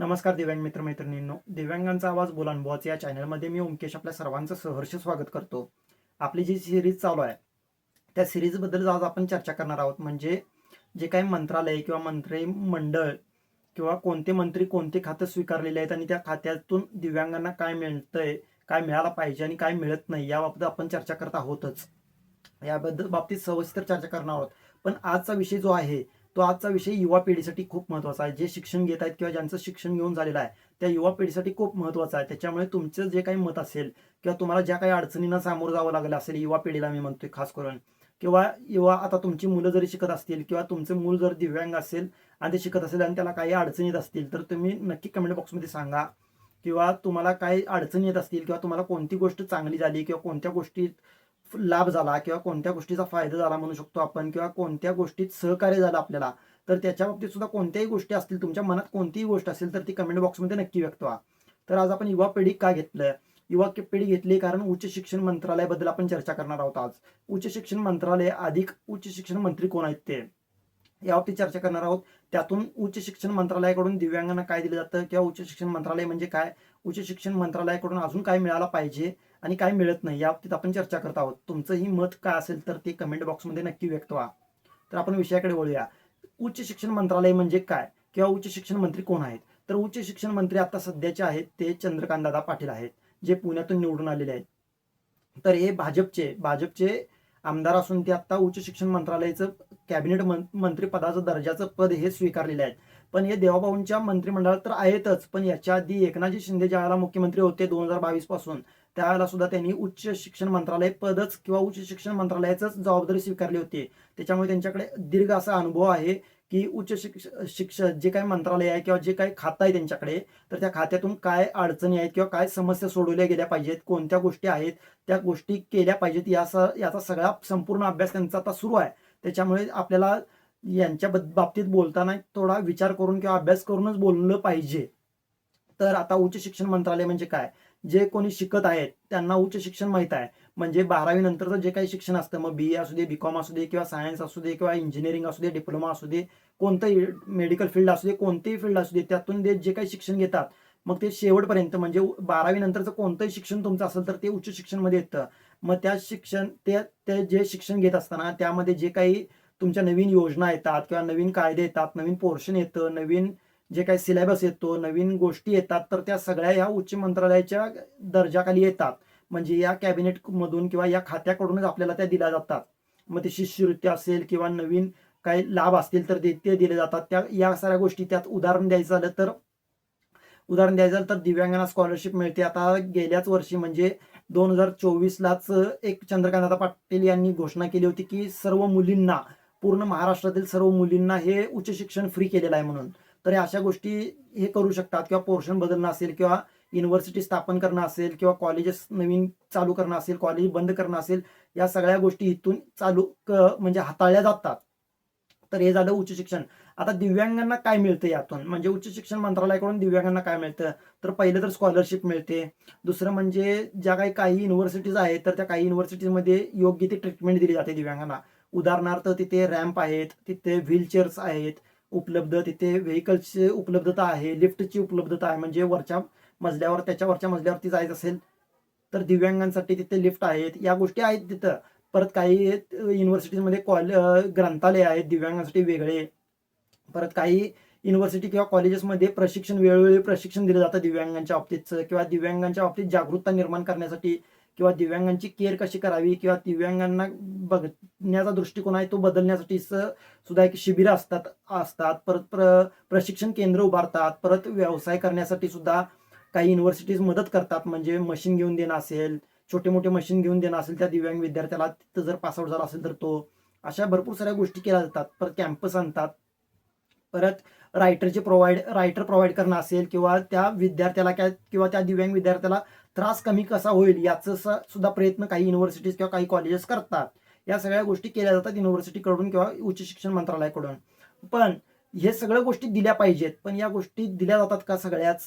नमस्कार दिव्यांग मित्र मैत्रिणींनो. दिव्यांगांचा आवाज बोलान बॉच या चॅनलमध्ये मी ओमकेश आपल्या सर्वांचं सहर्ष स्वागत करतो. आपली जी सिरीज चालू आहे त्या सिरीजबद्दल आज आपण चर्चा करणार आहोत. म्हणजे जे काही मंत्रालय किंवा मंत्री मंडळ किंवा कोणते मंत्री कोणते खातं स्वीकारलेले आहेत आणि त्या खात्यातून दिव्यांगांना काय मिळतंय काय मिळायला पाहिजे आणि काय मिळत नाही याबाबत आपण चर्चा करत आहोतच. याबद्दल बाबतीत सविस्तर चर्चा करणार आहोत. पण आजचा विषय जो आहे तो आजचा विषय युवा पिढीसाठी खूप महत्त्वाचा आहे. जे शिक्षण घेत आहेत किंवा ज्यांचं शिक्षण घेऊन झालेलं आहे त्या युवा पिढीसाठी खूप महत्त्वाचं आहे. त्याच्यामुळे तुमचं जे काही मत असेल किंवा तुम्हाला ज्या काही अडचणींना सामोरं जावं लागलं असेल युवा पिढीला मी म्हणतोय खास करून किंवा युवा आता तुमची मुलं जरी शिकत असतील किंवा तुमचं मूल जर दिव्यांग असेल आणि ते शिकत असेल आणि त्याला काही अडचणीत असतील तर तुम्ही नक्की कमेंट बॉक्समध्ये सांगा. किंवा तुम्हाला काही अडचणी येत असतील किंवा तुम्हाला कोणती गोष्ट चांगली झाली किंवा कोणत्या गोष्टीत लाभ झाला किंवा कोणत्या गोष्टीचा फायदा झाला म्हणू शकतो आपण किंवा कोणत्या गोष्टीत सहकार्य झालं आपल्याला तर त्याच्या बाबतीत सुद्धा कोणत्याही गोष्टी असतील तुमच्या मनात कोणतीही गोष्ट असेल तर ती कमेंट बॉक्समध्ये नक्की व्यक्त व्हा. तर आज आपण युवा पिढी का घेतलं युवा पिढी घेतली कारण उच्च शिक्षण मंत्रालयाबद्दल आपण चर्चा करणार आहोत आज. उच्च शिक्षण मंत्रालय अधिक उच्च शिक्षण मंत्री कोण आहेत ते? याबाबतीत चर्चा करणार आहोत. त्यातून उच्च शिक्षण मंत्रालयाकडून दिव्यांगांना काय दिलं जातं किंवा उच्च शिक्षण मंत्रालय म्हणजे काय? उच्च शिक्षण मंत्रालयाकडून अजून काय मिळायला पाहिजे? आणि काय मिळत नाही या बाबतीत आपण चर्चा करत आहोत. तुमचंही मत काय असेल तर ते कमेंट बॉक्समध्ये नक्की व्यक्त व्हा. तर आपण विषयाकडे वळूया. उच्च शिक्षण मंत्रालय म्हणजे काय? किंवा उच्च शिक्षण मंत्री कोण आहेत? तर उच्च शिक्षण मंत्री आता सध्याचे आहेत ते चंद्रकांत दादा पाटील आहेत जे पुण्यातून निवडून आलेले आहेत. तर हे भाजपचे भाजपचे आमदार असून ते आता उच्च शिक्षण मंत्रालयाचं कॅबिनेट मंत्री पदाचं दर्जाचं पद हे स्वीकारलेले आहेत. पण हे देवाभाऊंच्या मंत्रिमंडळात तर आहेतच पण याच्या आधी एकनाथजी शिंदे ज्यावेळेला मुख्यमंत्री होते दोन हजार बावीसपासून त्यावेळेला सुद्धा त्यांनी उच्च शिक्षण मंत्रालय पदच किंवा उच्च शिक्षण मंत्रालयाचंच जबाबदारी स्वीकारली होती. त्याच्यामुळे त्यांच्याकडे दीर्घ असा अनुभव आहे की उच्च शिक्ष शिक्षण जे काही मंत्रालय आहे किंवा जे काही खातं आहे त्यांच्याकडे तर त्या खात्यातून काय अडचणी आहेत किंवा काय समस्या सोडवल्या गेल्या पाहिजेत कोणत्या गोष्टी आहेत त्या गोष्टी केल्या पाहिजेत याचा याचा सगळा संपूर्ण अभ्यास त्यांचा आता सुरू आहे. त्याच्यामुळे आपल्याला यांच्या बाबतीत बोलताना थोडा विचार करून किंवा अभ्यास करूनच बोललं पाहिजे. तर आता उच्च शिक्षण मंत्रालय म्हणजे काय? जे कोणी शिकत आहेत त्यांना उच्च शिक्षण माहीत आहे. म्हणजे बारावी नंतरचं जे काही शिक्षण असतं मग बी ए असू दे बी कॉम असू दे किंवा सायन्स असू दे किंवा इंजिनिअरिंग असू दे डिप्लोमा असू दे कोणतंही मेडिकल फील्ड असू दे कोणतेही फील्ड असू दे त्यातून ते जे काही शिक्षण घेतात मग ते शेवटपर्यंत म्हणजे बारावी नंतरचं कोणतंही शिक्षण तुमचं असेल तर ते उच्च शिक्षणमध्ये येतं. मग त्या शिक्षण ते ते जे शिक्षण घेत असताना त्यामध्ये जे काही तुमच्या नवीन योजना येतात किंवा नवीन कायदे येतात नवीन पोर्शन येतं नवीन जे काही सिलेबस येतो नवीन गोष्टी येतात तर त्या सगळ्या ह्या उच्च मंत्रालयाच्या दर्जाखाली येतात. म्हणजे या कॅबिनेट मधून किंवा या खात्याकडूनच आपल्याला त्या दिल्या जातात. मग ते शिष्यवृत्ती असेल किंवा नवीन काही लाभ असतील तर ते ते दिले जातात. त्या या साऱ्या गोष्टी त्यात उदाहरण द्यायचं झालं तर उदाहरण द्यायचं झालं तर दिव्यांगांना स्कॉलरशिप मिळते. आता गेल्याच वर्षी म्हणजे दोन हजार चोवीसलाच एक चंद्रकांत पाटील यांनी घोषणा केली होती की सर्व मुलींना पूर्ण महाराष्ट्रातील सर्व मुलींना हे उच्च शिक्षण फ्री केलेलं आहे म्हणून. तर अशा गोष्टी हे करू शकतात किंवा पोर्शन बदलणं असेल किंवा युनिव्हर्सिटी स्थापन करणं असेल किंवा कॉलेजेस नवीन चालू करणं असेल कॉलेज बंद करणं असेल या सगळ्या गोष्टी इथून चालू म्हणजे हाताळल्या जातात. तर हे झालं उच्च शिक्षण. आता दिव्यांगांना काय मिळतं यातून? म्हणजे उच्च शिक्षण मंत्रालयाकडून दिव्यांगांना काय मिळतं? तर पहिलं तर स्कॉलरशिप मिळते. दुसरं म्हणजे ज्या काही काही युनिव्हर्सिटीज आहेत तर त्या काही युनिव्हर्सिटीजमध्ये योग्य ती ट्रीटमेंट दिली जाते दिव्यांगांना. उदाहरणार्थ तिथे रॅम्प आहेत तिथे व्हीलचेअर्स आहेत उपलब्ध तिथे व्हेकल्सची उपलब्धता आहे लिफ्टची उपलब्धता आहे. म्हणजे वरच्या मजल्यावर त्याच्या वरच्या मजल्यावरती जायचं असेल तर दिव्यांगांसाठी तिथे लिफ्ट आहेत. या गोष्टी आहेत तिथं. परत काही युनिव्हर्सिटीजमध्ये कॉल ग्रंथालय आहेत दिव्यांगांसाठी वेगळे. परत काही युनिव्हर्सिटी किंवा कॉलेजेसमध्ये प्रशिक्षण वेळोवेळी प्रशिक्षण दिलं जातं दिव्यांगांच्या बाबतीतचं किंवा दिव्यांगांच्या बाबतीत जागरूकता निर्माण करण्यासाठी. किंवा दिव्यांगांची केअर कशी करावी किंवा दिव्यांगांना बघण्याचा दृष्टिकोन आहे तो बदलण्यासाठी सुद्धा एक शिबिरं असतात असतात. परत प्र प्रशिक्षण केंद्र उभारतात. परत व्यवसाय करण्यासाठी सुद्धा काही युनिव्हर्सिटीज मदत करतात. म्हणजे मशीन घेऊन देणं असेल छोटे मोठे मशीन घेऊन देणं असेल त्या दिव्यांग विद्यार्थ्याला तिथं जर पासआउट झाला असेल तर तो. अशा भरपूर साऱ्या गोष्टी केल्या जातात. परत कॅम्पस आणतात. परत रायटरचे प्रोव्हाइड रायटर प्रोव्हाइड करणं असेल किंवा त्या विद्यार्थ्याला काय किंवा त्या दिव्यांग विद्यार्थ्याला त्रास कमी कसा होईल याचं सुद्धा प्रयत्न काही युनिव्हर्सिटीज किंवा काही कॉलेजेस करतात. या सगळ्या गोष्टी केल्या जातात युनिव्हर्सिटीकडून किंवा उच्च शिक्षण मंत्रालयाकडून. पण हे सगळ्या गोष्टी दिल्या पाहिजेत. पण या गोष्टी दिल्या जातात का सगळ्याच?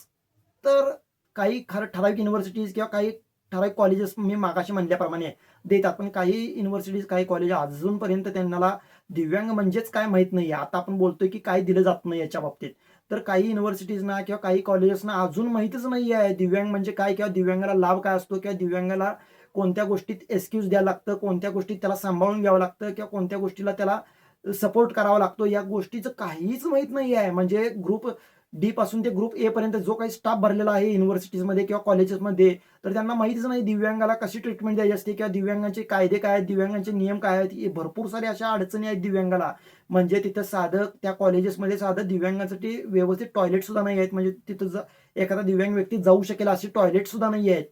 तर काही खरं ठराविक युनिव्हर्सिटीज किंवा काही ठराविक कॉलेजेस मी मागाशी म्हणल्याप्रमाणे देतात. पण काही युनिव्हर्सिटीज काही कॉलेज अजूनपर्यंत त्यांना दिव्यांग म्हणजेच काय माहीत नाही आता आपण बोलतोय की काय दिलं जात नाही याच्या बाबतीत. तर काही युनिव्हर्सिटीजना किंवा काही कॉलेजेसना अजून माहितीच नाही आहे दिव्यांग म्हणजे काय किंवा दिव्यांगाला लाभ काय असतो किंवा दिव्यांगाला कोणत्या गोष्टीत एक्सक्यूज द्यावं लागतं कोणत्या गोष्टीत त्याला सांभाळून घ्यावं लागतं किंवा कोणत्या गोष्टीला त्याला सपोर्ट करावा लागतो या गोष्टीचं काहीच माहीत नाही आहे म्हणजे ग्रुप डी पासून ते ग्रुप ए पर्यंत जो काही स्टाफ भरलेला आहे युनिव्हर्सिटीजमध्ये किंवा कॉलेजेसमध्ये तर त्यांना माहितीच नाही दिव्यांगाला कशी ट्रीटमेंट द्यायची असते किंवा दिव्यांगांचे कायदे काय आहेत दिव्यांगांचे नियम काय आहेत हे भरपूर सारे अशा अडचणी आहेत दिव्यांगाला. म्हणजे तिथं साधं त्या कॉलेजेसमध्ये साधं दिव्यांगासाठी व्यवस्थित टॉयलेट सुद्धा नाही आहेत. म्हणजे तिथं एखादा दिव्यांग व्यक्ती जाऊ शकेल अशी टॉयलेट सुद्धा नाही आहेत.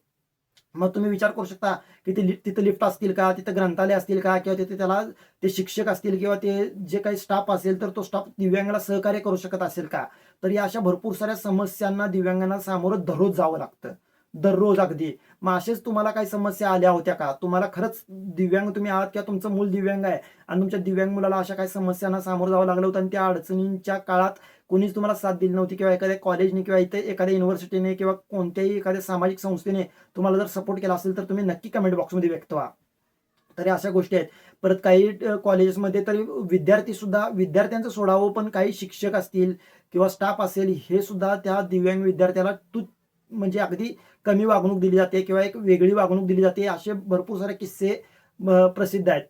मग तुम्ही विचार करू शकता की ते तिथं लिफ्ट असतील का तिथं ग्रंथालय असतील का किंवा तिथे त्याला ते शिक्षक असतील किंवा ते जे काही स्टाफ असेल तर तो स्टाफ दिव्यांगाला सहकार्य करू शकत असेल का? तर या अशा भरपूर साऱ्या समस्यांना दिव्यांगांना सामोरं दररोज जावं लागतं. दररोज अगदी. मग असेच तुम्हाला काही समस्या आल्या होत्या का? तुम्हाला खरंच दिव्यांग तुम्ही आहात किंवा तुमचं मूल दिव्यांग आहे आणि तुमच्या दिव्यांग मुलाला अशा काही समस्यांना सामोरं जावं लागलं होतं आणि त्या अडचणींच्या काळात कोणीच तुम्हाला साथ दिली नव्हती किंवा एखाद्या कॉलेजने किंवा इथे एखाद्या युनिव्हर्सिटीने किंवा कोणत्याही एखाद्या सामाजिक संस्थेने तुम्हाला जर सपोर्ट केला असेल तर तुम्ही नक्की कमेंट बॉक्समध्ये व्यक्त व्हा. तर अशा गोष्टी आहेत. परत काही कॉलेजेसमध्ये तरी विद्यार्थी सुद्धा विद्यार्थ्यांचं सोडावं पण काही शिक्षक असतील किंवा स्टाफ असेल हे सुद्धा त्या दिव्यांग विद्यार्थ्याला तू म्हणजे अगदी कमी वागणूक दिली जाते किंवा एक वेगळी वागणूक दिली जाते असे भरपूर सारे किस्से प्रसिद्ध आहेत.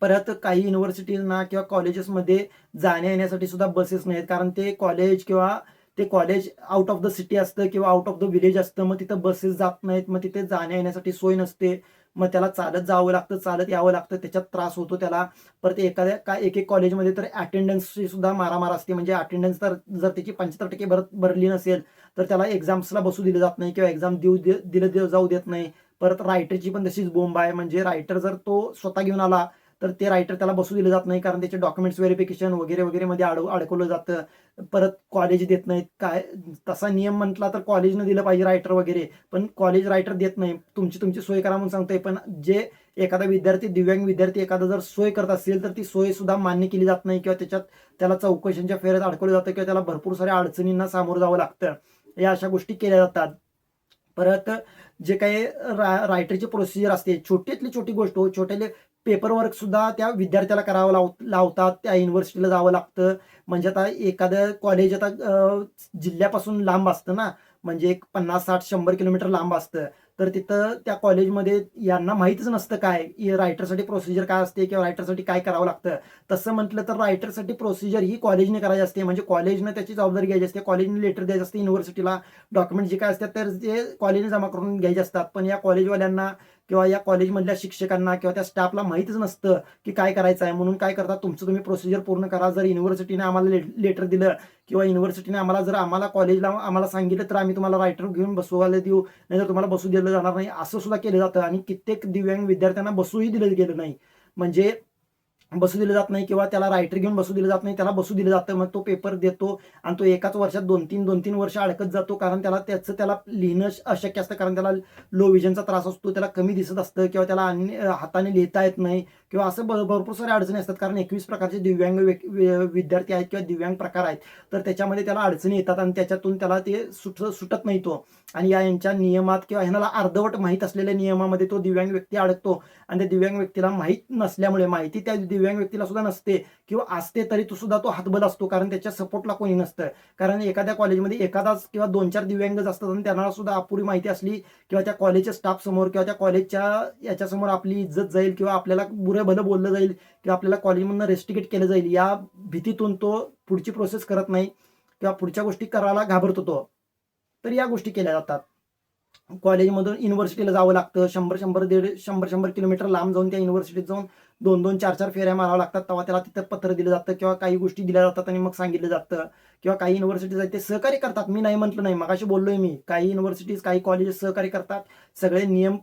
परत काही युनिव्हर्सिटीजना किंवा कॉलेजेसमध्ये जाण्या येण्यासाठी सुद्धा बसेस नाहीत. कारण ते कॉलेज किंवा ते college out of the city असतं किंवा आउट ऑफ द विलेज असतं. मग तिथं बसेस जात नाहीत. मग तिथे जाण्या येण्यासाठी सोय नसते. मग त्याला चालत जावं लागतं चालत यावं लागतं. त्याच्यात त्रास होतो त्याला. परत एखाद्या काय एक एक कॉलेजमध्ये तर अटेंडन्सची सुद्धा मारामार असते. म्हणजे अटेंडन्स तर जर त्याची पंच्याहत्तर टक्के भरत भरली नसेल तर त्याला एक्झाम्सला बसू दिलं जात नाही किंवा एक्झाम देऊ दे दिलं दे- जाऊ देत नाही. परत रायटरची पण तशीच बोंब आहे. म्हणजे रायटर जर तो स्वतः घेऊन आला तर ते रायटर त्याला बसू दिलं जात नाही कारण त्याचे डॉक्युमेंट्स व्हेरिफिकेशन वगैरे वगैरे मध्ये अड अडकवलं जातं. परत कॉलेज देत नाहीत. काय तसा नियम म्हटला तर कॉलेजनं दिलं पाहिजे रायटर वगैरे. पण कॉलेज रायटर देत नाही. तुमची तुमची सोय करा म्हणून सांगतोय. पण जे एखादा विद्यार्थी दिव्यांग विद्यार्थी एखादा जर सोय करत असेल तर ती सोय सुद्धा मान्य केली जात नाही किंवा त्याच्यात त्याला चौकशींच्या फेऱ्यात अडकवलं जातं किंवा त्याला भरपूर साऱ्या अडचणींना सामोरं जावं लागतं. या अशा गोष्टी केल्या जातात. परत जे काही रा रायटरची प्रोसिजर असते. छोटीतली छोटी गोष्ट हो. छोट्याले पेपर सुद्धा त्या विद्यार्थ्याला करावं लाव लावतात. त्या युनिव्हर्सिटीला जावं लागतं. म्हणजे आता एखादं कॉलेज आता जिल्ह्यापासून लांब असतं ना. म्हणजे एक पन्नास साठ शंभर किलोमीटर लांब असतं. तर तिथं त्या कॉलेजमध्ये यांना माहीतच नसतं काय रायटरसाठी प्रोसिजर काय असते किंवा रायटरसाठी काय करावं लागतं. तसं म्हटलं तर रायटरसाठी प्रोसिजर ही कॉलेजने करायची असते. म्हणजे कॉलेजनं त्याची जबाबदारी घ्यायची असते. कॉलेजने लेटर द्यायचं असते युनिव्हर्सिटीला डॉक्युमेंट जे काय असतात तर ते कॉलेजने जमा करून घ्यायचे असतात. पण या कॉलेजवाल्यांना किंवा या कॉलेजमधल्या शिक्षकांना किंवा त्या स्टाफला माहीतच नसतं की काय करायचं आहे म्हणून काय करता तुमचं तुम्ही प्रोसिजर पूर्ण करा. जर युनिव्हर्सिटीने आम्हाला लेटर दिलं किंवा युनिव्हर्सिटीने आम्हाला जर आम्हाला कॉलेजला आम्हाला सांगितलं तर आम्ही तुम्हाला रायटर घेऊन बसवायला देऊ. नाही तर तुम्हाला बसू दिलं जाणार नाही. असं सुद्धा केलं जातं. आणि कित्येक दिव्यांग विद्यार्थ्यांना बसूही दिलं गेलं नाही. म्हणजे बसू दिलं जात नाही किंवा त्याला रायटर घेऊन बसू दिलं जात नाही त्याला बसू दिलं जातं मग तो पेपर देतो आणि तो एकाच वर्षात दोन तीन दोन तीन वर्ष अडकत जातो कारण त्याला त्याचं त्याला लिहिणं अशक्य असतं कारण त्याला लो विजनचा त्रास असतो त्याला कमी दिसत असतं किंवा त्याला अन्य हाताने लिहिता येत नाही. किंवा असं भरपूर साऱ्या अडचणी असतात. कारण एकवीस प्रकारचे दिव्यांग विद्यार्थी आहेत किंवा दिव्यांग प्रकार आहेत. तर त्याच्यामध्ये त्याला अडचणी येतात आणि त्याच्यातून त्याला ते सुट सुटत नाही तो. आणि या यांच्या नियमात किंवा ह्याला अर्धवट माहीत असलेल्या नियमामध्ये तो दिव्यांग व्यक्ती अडकतो. आणि त्या दिव्यांग व्यक्तीला माहीत नसल्यामुळे माहिती त्या दिव्यांग व्यक्तीला सुद्धा नसते किंवा असते तरी तो सुद्धा तो हातबल असतो. कारण त्याच्या सपोर्टला कोणी नसतं. कारण एखाद्या कॉलेजमध्ये एखादाच किंवा दोन चार दिव्यांगच असतात आणि त्यांना सुद्धा अपुरी माहिती असली किंवा त्या कॉलेजच्या स्टाफ समोर किंवा त्या कॉलेजच्या याच्यासमोर आपली इज्जत जाईल किंवा आपल्याला पुढे भलं बोललं जाईल किंवा आपल्याला कॉलेजमधनं रेस्टिकेट केलं जाईल या भीतीतून तो पुढची प्रोसेस करत नाही किंवा पुढच्या गोष्टी करायला घाबरतो तो. तर या गोष्टी केल्या जातात. कॉलेजमधून युनिव्हर्सिटीला जावं लागतं. शंभर शंभर दीड शंभर शंभर किलोमीटर लांब जाऊन त्या युनिव्हर्सिटीत जाऊन दोन दोन चार चार फेऱ्या माराव्या लागतात. तेव्हा त्याला तिथं पत्र दिलं जातं किंवा काही गोष्टी दिल्या जातात आणि मग सांगितलं जातं. किंवा काही युनिव्हर्सिटीज आहेत ते सहकार्य करतात. मी नाही म्हटलं नाही. मगाशी बोललोय मी. काही युनिव्हर्सिटीज काही कॉलेजेस सहकार्य करतात. सगळे नियम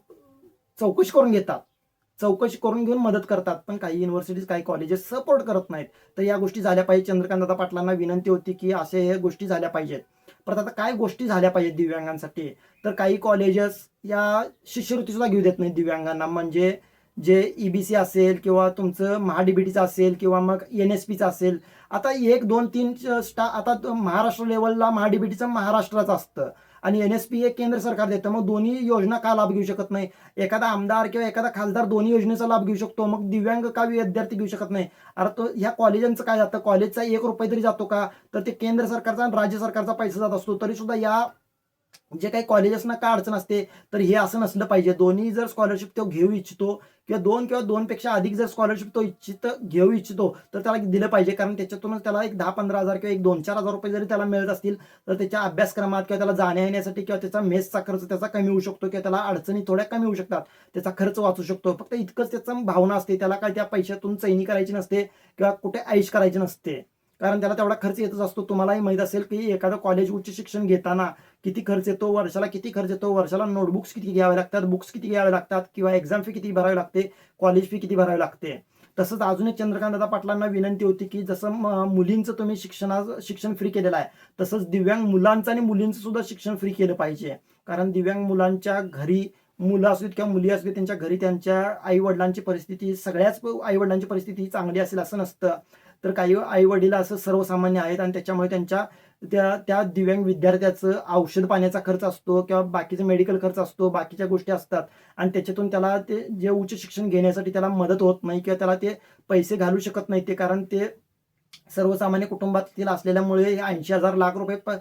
चौकशी करून घेतात. चौकशी करून घेऊन मदत करतात. पण काही युनिव्हर्सिटीज काही कॉलेजेस सपोर्ट करत नाहीत. तर या गोष्टी झाल्या पाहिजे चंद्रकांत दादा पाटलांना विनंती होती की असे हे गोष्टी झाल्या पाहिजेत. परत आता काय गोष्टी झाल्या पाहिजेत दिव्यांगांसाठी? तर काही कॉलेजेस या शिष्यवृत्ती सुद्धा घेऊ देत नाहीत दिव्यांगांना. म्हणजे जे ईबीसी असेल किंवा तुमचं महाडीबीटीचं असेल किंवा मग एन एस पीचं असेल. आता एक दोन तीन स्टा आता महाराष्ट्र लेवलला महाडीबीटीचं महाराष्ट्राचं असतं. आणि एन एस पी हे केंद्र सरकार देतं. मग दोन्ही योजना का लाभ घेऊ शकत नाही? एखादा आमदार किंवा एखादा खासदार दोन्ही योजनेचा लाभ घेऊ शकतो. मग दिव्यांग का विद्यार्थी घेऊ शकत नाही? अरे तो ह्या कॉलेजांचं काय जातं? कॉलेजचा एक रुपये तरी जातो का? तर ते केंद्र सरकारचा आणि राज्य सरकारचा पैसा जात असतो. तरी सुद्धा या जे काही कॉलेजेसना का अडचण असते? तर हे असं नसलं पाहिजे. दोन्ही जर स्कॉलरशिप तो घेऊ इच्छितो किंवा दोन किंवा दोनपेक्षा अधिक जर स्कॉलरशिप तो इच्छित घेऊ इच्छितो तर त्याला दिलं पाहिजे. कारण त्याच्यातूनच त्याला एक दहा पंधरा हजार किंवा एक दोन चार हजार रुपये जरी त्याला मिळत असतील तर त्याच्या अभ्यासक्रमात किंवा त्याला जाण्या येण्यासाठी किंवा त्याचा मेसचा खर्च त्याचा कमी होऊ शकतो किंवा त्याला अडचणी थोड्या कमी होऊ शकतात. त्याचा खर्च वाचू शकतो. फक्त इतकंच त्याचा भावना असते. त्याला काय त्या पैशातून चैनी करायची नसते किंवा कुठे ऐश करायची नसते. कारण त्याला तेवढा खर्च येतच असतो. तुम्हालाही माहीत असेल की एखादं कॉलेज उच्च शिक्षण घेताना किती खर्च येतो वर्षाला किती खर्च येतो वर्षाला? नोटबुक्स किती घ्यावे लागतात? बुक्स किती घ्यावे लागतात? किंवा एक्झाम फी किती भरावी लागते? कॉलेज फी किती भरावी लागते? तसंच अजून एक चंद्रकांत पाटलांना विनंती होती की जसं मुलींचं तुम्ही शिक्षणा शिक्षण फ्री केलेलं आहे तसंच दिव्यांग मुलांचं आणि मुलींचं सुद्धा शिक्षण फ्री केलं पाहिजे. कारण दिव्यांग मुलांच्या घरी मुलं असू किंवा मुली असू देत, त्यांच्या घरी त्यांच्या आई वडिलांची परिस्थिती सगळ्याच आई वडिलांची परिस्थिती चांगली असेल असं नसतं. तर काही आई वडील असं सर्वसामान्य आहेत आणि त्याच्यामुळे त्यांच्या त्या त्या दिव्यांग विद्यार्थ्याचं औषध पाण्याचा खर्च असतो किंवा बाकीचा मेडिकल खर्च असतो बाकीच्या गोष्टी असतात. आणि त्याच्यातून त्याला ते जे उच्च शिक्षण घेण्यासाठी त्याला मदत होत नाही किंवा त्याला ते पैसे घालू शकत नाही ते कारण ते सर्वसामान्य कुटुंबातील असलेल्यामुळे ऐंशी हजार लाख रुपये प-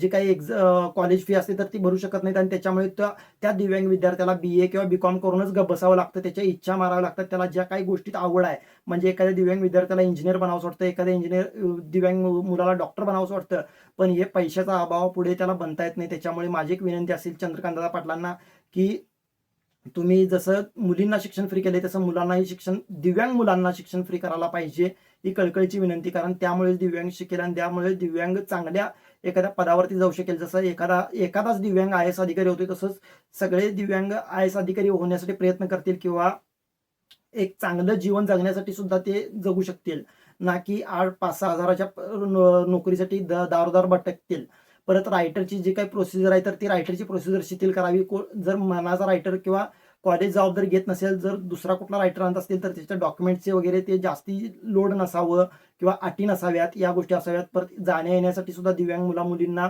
जे काही एक्झ कॉलेज फी असते तर ती भरू शकत नाहीत. आणि त्याच्यामुळे त्या त्या दिव्यांग विद्यार्थ्याला बी ए किंवा बी कॉम करूनच बसावं लागतं. त्याच्या इच्छा माराव्या लागतात. त्याला ज्या काही गोष्टीत आवड आहे म्हणजे एखाद्या दिव्यांग विद्यार्थ्याला इंजिनियर बनावंसं वाटतं एखाद्या इंजिनियर दिव्यांग मुलाला डॉक्टर बनावंसं वाटतं पण हे पैशाचा अभाव पुढे त्याला बनता येत नाही. त्याच्यामुळे माझी एक विनंती असेल चंद्रकांतदा पाटलांना की तुम्ही जसं मुलींना शिक्षण फ्री केले तसं मुलांनाही शिक्षण दिव्यांग मुलांना शिक्षण फ्री करायला पाहिजे. ही कळकळीची विनंती कारण त्यामुळेच दिव्यांग शिकेल आणि त्यामुळे दिव्यांग चांगल्या एखाद्या पदावरती जाऊ शकेल. जसं एखादा एखादाच दिव्यांग आय एस अधिकारी होते तसंच सगळे दिव्यांग आय एस अधिकारी होण्यासाठी प्रयत्न करतील किंवा एक चांगलं जीवन जगण्यासाठी सुद्धा ते जगू शकतील. ना की आठ पाच सहा हजाराच्या नो- नोकरीसाठी द- दारोदार भटकतील. परत रायटरची जी काही प्रोसिजर आहे तर ती रायटरची प्रोसिजर शिथिल करावी. को- जर मनाचा रायटर किंवा कॉलेज जबाबदारी घेत नसेल जर दुसरा कुठला रायटर आणत असतील तर त्याच्या डॉक्युमेंटचे वगैरे ते जास्ती लोड नसावं किंवा अटी नसाव्यात या गोष्टी असाव्यात. परत जाण्या येण्यासाठी सुद्धा दिव्यांग मुला मुलींना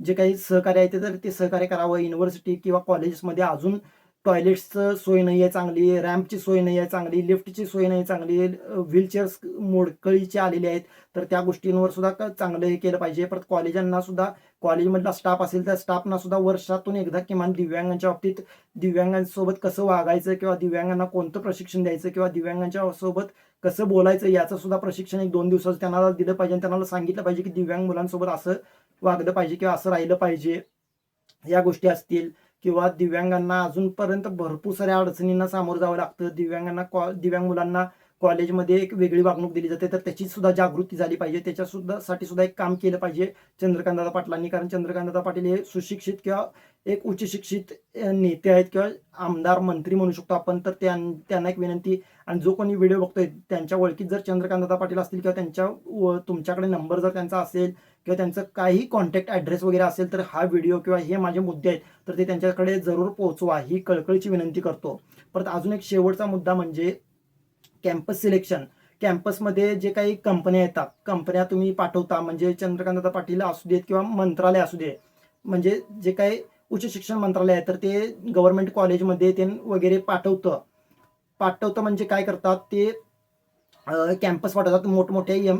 जे काही सहकार्य आहे ते तर ते सहकार्य करावं. युनिव्हर्सिटी किंवा कॉलेजेसमध्ये अजून टॉयलेट्सचं सोय नाही आहे चांगली रॅम्पची सोय नाही आहे चांगली लिफ्टची सोय नाही चांगली व्हीलचेअर्स मोडकळीचे आलेले आहेत. तर त्या गोष्टींवर सुद्धा चांगलं हे केलं पाहिजे. परत कॉलेजांना सुद्धा कॉलेजमधला स्टाफ असेल त्या स्टाफना सुद्धा वर्षातून एकदा किमान दिव्यांगांच्या बाबतीत दिव्यांगांसोबत कसं वागायचं किंवा दिव्यांगांना कोणतं प्रशिक्षण द्यायचं किंवा दिव्यांगांच्या सोबत कसं बोलायचं याचं सुद्धा प्रशिक्षण एक दोन दिवसाचं त्यांना दिलं पाहिजे आणि त्यांना सांगितलं पाहिजे की दिव्यांग मुलांसोबत असं वागलं पाहिजे किंवा असं राहिलं पाहिजे. या गोष्टी असतील. किंवा दिव्यांगांना अजूनपर्यंत भरपूर साऱ्या अडचणींना सामोरं जावं लागतं. दिव्यांगांना कॉ दिव्यांग मुलांना कॉलेजमध्ये एक वेगळी वागणूक दिली जाते तर त्याची सुद्धा जागृती झाली पाहिजे. त्याच्या सुद्धा साठी सुद्धा एक काम केलं पाहिजे चंद्रकांतदादा पाटलांनी. कारण चंद्रकांतदादा पाटील हे सुशिक्षित किंवा एक उच्च शिक्षित नेते आहेत किंवा आमदार मंत्री म्हणू शकतो आपण. तर त्यां- त्यांना एक विनंती आणि जो कोणी व्हिडिओ बघतोय त्यांच्या ओळखीत जर चंद्रकांतदादा पाटील असतील किंवा त्यांच्या व- तुमच्याकडे नंबर जर त्यांचा असेल किंवा त्यांचं काही कॉन्टॅक्ट ॲड्रेस वगैरे असेल तर हा व्हिडिओ किंवा हे माझे मुद्दे आहेत तर ते त्यांच्याकडे जरूर पोहोचवा ही कळकळीची विनंती करतो. परत अजून एक शेवटचा मुद्दा म्हणजे कॅम्पस सिलेक्शन. कॅम्पसमध्ये जे काही कंपन्या येतात कंपन्या तुम्ही पाठवता म्हणजे चंद्रकांत पाटील असू देत किंवा मंत्रालय असू दे म्हणजे जे काही उच्च शिक्षण मंत्रालय आहे तर ते गव्हर्नमेंट कॉलेजमध्ये ते वगैरे पाठवतं. पाठवतं म्हणजे काय करतात ते कॅम्पस पाठवतात मोठमोठ्या एम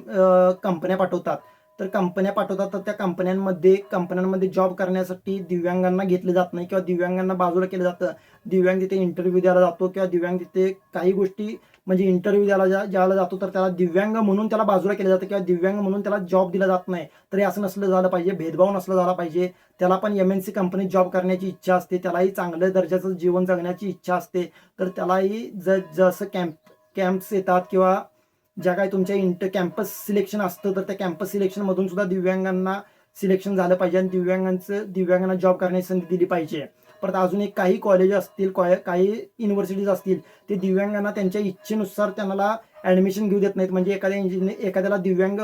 कंपन्या पाठवतात. तर कंपन्या पाठवतात तर त्या कंपन्यांमध्ये कंपन्यांमध्ये जॉब करण्यासाठी दिव्यांगांना घेतलं जात नाही किंवा दिव्यांगांना बाजूला केलं जातं. दिव्यांग तिथे इंटरव्ह्यू द्यायला जातो किंवा दिव्यांग तिथे काही गोष्टी म्हणजे इंटरव्ह्यू द्यायला ज्या ज्याला जातो तर त्याला दिव्यांग म्हणून त्याला बाजूला केलं जातं किंवा दिव्यांग म्हणून त्याला जॉब दिला जात नाही. तर हे असं नसलं झालं पाहिजे भेदभाव नसलं झाला पाहिजे. त्याला पण एम एन सी कंपनीत जॉब करण्याची इच्छा असते त्यालाही चांगल्या दर्जाचं जीवन जगण्याची इच्छा असते. तर त्यालाही ज जसं कॅम्प कॅम्प्स येतात किंवा ज्या काही तुमच्या इंटर कॅम्पस सिलेक्शन असतं तर त्या कॅम्पस सिलेक्शनमधून सुद्धा दिव्यांगांना सिलेक्शन झालं पाहिजे आणि दिव्यांगांचं दिव्यांगांना जॉब करण्याची संधी दिली पाहिजे. परत अजून एक काही कॉलेज असतील कॉ- काही युनिव्हर्सिटीज असतील ते दिव्यांगांना त्यांच्या इच्छेनुसार त्यांना ऍडमिशन घेऊ देत नाहीत. म्हणजे एखाद्या इंजिनियर एखाद्याला दिव्यांग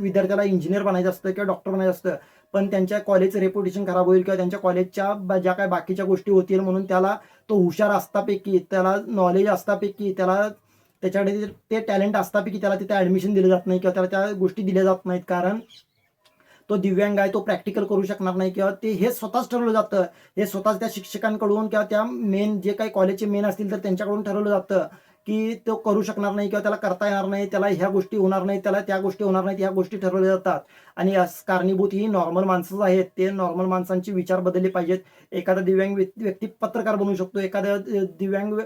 विद्यार्थ्याला इंजिनियर बनायचं असतं किंवा डॉक्टर बनायचं असतं पण त्यांच्या कॉलेजचं रेप्युटेशन खराब होईल किंवा त्यांच्या कॉलेजच्या ब- ज्या काही बाकीच्या गोष्टी होतील म्हणून त्याला तो हुशार असतापैकी त्याला नॉलेज असतापैकी त्याला त्याच्याकडे ते- ते टॅलेंट असतापैकी त्याला तिथे ऍडमिशन दिलं जात नाही किंवा त्याला त्या गोष्टी दिल्या जात नाहीत. कारण तो दिव्यांग आहे तो प्रॅक्टिकल करू शकणार नाही किंवा ते हे स्वतःच ठरवलं जातं. हे स्वतःच त्या शिक्षकांकडून किंवा त्या मेन जे काही कॉलेजचे मेन असतील तर त्यांच्याकडून ठरवलं जातं की तो करू शकणार नाही किंवा त्याला करता येणार नाही त्याला ह्या गोष्टी होणार नाही त्याला त्या गोष्टी होणार नाहीत ह्या गोष्टी ठरवल्या जातात. आणि कारणीभूत ही नॉर्मल माणसंच आहेत. ते नॉर्मल माणसांचे विचार बदलले पाहिजेत. एखादा दिव्यांग व्यक्ती व्यक्ती पत्रकार बनू शकतो. एखादा दिव्यांग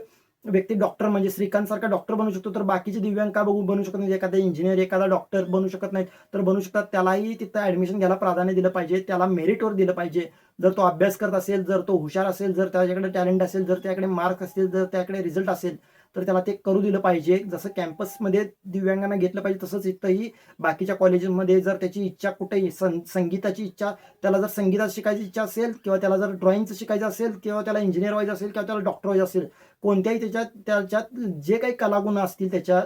व्यक्ती डॉक्टर म्हणजे श्रीकांत सारखा डॉक्टर बनू शकतो तर बाकीचे दिव्यांग का बघू बनू शकत नाही एखादा इंजिनियर एखादा डॉक्टर बनू शकत नाहीत. तर बनू शकतात. त्यालाही तिथं ऍडमिशन घ्यायला प्राधान्य दिलं पाहिजे. त्याला मेरिटवर दिलं पाहिजे. जर तो अभ्यास करत असेल जर तो हुशार असेल जर त्याच्याकडे टॅलेंट असेल जर त्याकडे मार्क असतील जर त्याकडे रिझल्ट असेल तर त्याला ते करू दिलं पाहिजे. जसं कॅम्पसमध्ये दिव्यांगांना घेतलं पाहिजे तसंच इथंही बाकीच्या कॉलेजेसमध्ये जर त्याची इच्छा कुठेही सं संगीताची इच्छा त्याला जर संगीतात शिकायची इच्छा असेल किंवा त्याला जर ड्रॉइंगचं शिकायचं असेल किंवा त्याला इंजिनियर व्हायचं असेल किंवा त्याला डॉक्टर व्हायचं असेल कोणत्याही त्याच्यात त्याच्यात जे काही कलागुण असतील त्याच्या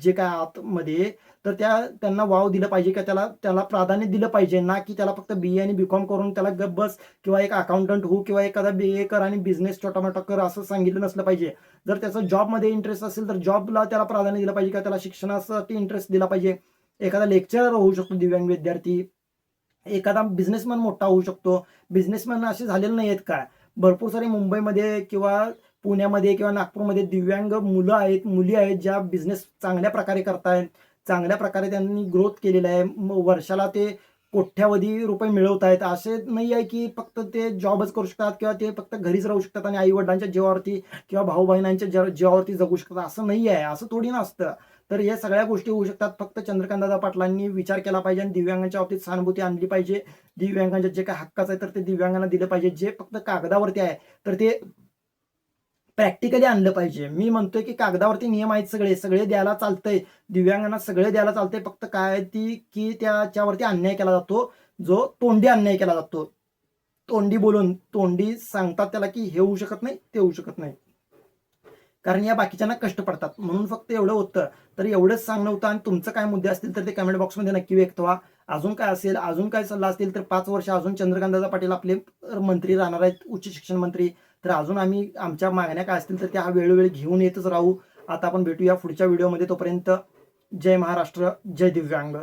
जे काय आतमध्ये तर त्या त्यांना वाव दिलं पाहिजे किंवा त्याला त्याला प्राधान्य दिलं पाहिजे ना की त्याला फक्त बी ए आणि बी कॉम करून त्याला गप बस किंवा एक अकाउंटंट हो किंवा एखादा बी ए कर आणि बिझनेस छोटा मोठा कर असं सांगितलं नसलं पाहिजे. जर त्याचा जॉबमध्ये इंटरेस्ट असेल तर जॉबला त्याला प्राधान्य दिलं पाहिजे किंवा त्याला शिक्षणासाठी इंटरेस्ट दिला पाहिजे. एखादा लेक्चरर होऊ शकतो दिव्यांग विद्यार्थी. एखादा बिझनेसमॅन मोठा होऊ शकतो. बिझनेसमॅन असे झालेले नाही आहेत का? भरपूर सारे मुंबईमध्ये किंवा पुण्यामध्ये किंवा नागपूरमध्ये दिव्यांग मुलं आहेत मुली आहेत ज्या बिझनेस चांगल्या प्रकारे करतायत चांगल्या प्रकारे त्यांनी ग्रोथ केलेला आहे. वर्षाला ते कोट्यावधी रुपये मिळवत आहेत असे नाही आहे की फक्त ते जॉबच करू शकतात किंवा ते फक्त घरीच राहू शकतात आणि आई वडिलांच्या जीवावरती किंवा भाऊ बहिणांच्या जीवावरती जगू शकतात. असं नाही आहे. असं थोडी नसतं. तर या सगळ्या गोष्टी होऊ शकतात. फक्त चंद्रकांतदादा पाटलांनी विचार केला पाहिजे आणि दिव्यांगांच्या बाबतीत सहानुभूती आणली पाहिजे. दिव्यांगांच्या जे काही हक्काचं आहे तर ते दिव्यांगांना दिलं पाहिजे. जे फक्त कागदावरती आहे तर ते प्रॅक्टिकली आणलं पाहिजे. मी म्हणतोय की कागदावरती नियम आहेत सगळे. सगळे द्यायला चालतंय. दिव्यांगांना सगळे द्यायला चालतंय. फक्त काय ती की त्याच्यावरती अन्याय केला जातो. जो तोंडी अन्याय केला जातो. तोंडी बोलून तोंडी सांगतात त्याला की हे होऊ शकत नाही ते होऊ शकत नाही. कारण या बाकीच्यांना कष्ट पडतात. म्हणून फक्त एवढं होतं. तर एवढंच सांगणं होतं आणि तुमचं काय मुद्दे असतील तर ते कमेंट बॉक्समध्ये नक्की व्यक्त व्हा. अजून काय असेल अजून काय सल्ला असतील तर पाच वर्ष अजून चंद्रकांतदादा पाटील आपले मंत्री राहणार आहेत उच्च शिक्षण मंत्री. तर अजून आम्ही आमच्या मागण्या काय असतील तर त्या वेळोवेळी घेऊन येतच राहू. आता आपण भेटूया पुढच्या व्हिडिओमध्ये तोपर्यंत जय महाराष्ट्र जय दिव्यांग.